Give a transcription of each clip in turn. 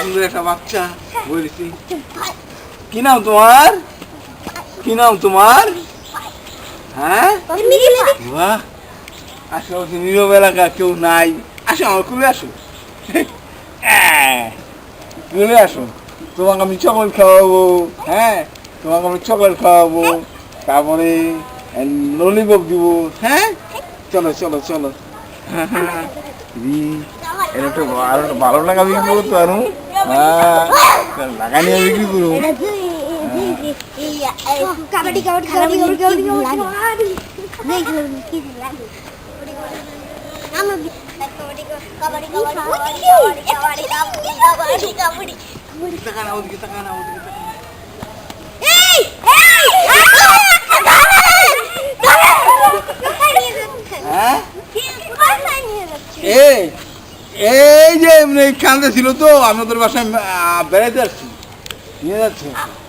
সুন্দর একটা বাচ্চা বলেছি কি নাম তোমার? কি নাম তোমার? হ্যাঁ? বাহ। আশেপাশে নীরব এলাকা কেউ নাই। আসো আমার কুলে আসো। কুলে আসো। তোমাকে আমি চকলেট খাওয়াবো। হ্যাঁ? তোমাকে আমি চকলেট খাওয়াবো। তারপরে ললিপপ দিব। হ্যাঁ? চলো চলো চলো। রি, এটা একটু ভালো ভালো লাগা করতে পারো হ্যাঁ লাগা নিয়ে বিক্রি করব এই এই যে এমনি কান্দে ছিল তো আমি তোর বাসায় আহ, বেড়াইতে আসছি। নিয়ে যাচ্ছে।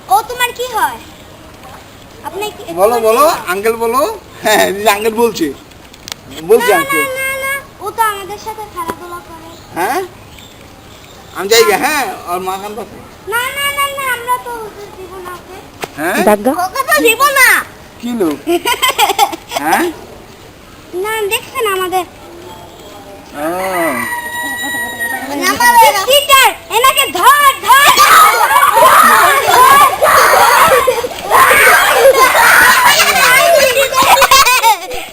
ও তোমার কি হয়? আপনি বলো বলো আঙ্কেল বলো। হ্যাঁ আঙ্কেল বলছে। বলছি আঙ্কেল। ও তো আমাদের সাথে খেলাধুলা করে। হ্যাঁ? আমি যাই গে, হ্যাঁ আর মা কান পাশে না না না না আমরা তো ওদের দিব না ওকে। হ্যাঁ? ওকে তো দিব না। কি লোক? হ্যাঁ? না দেখছেন আমাদের। ও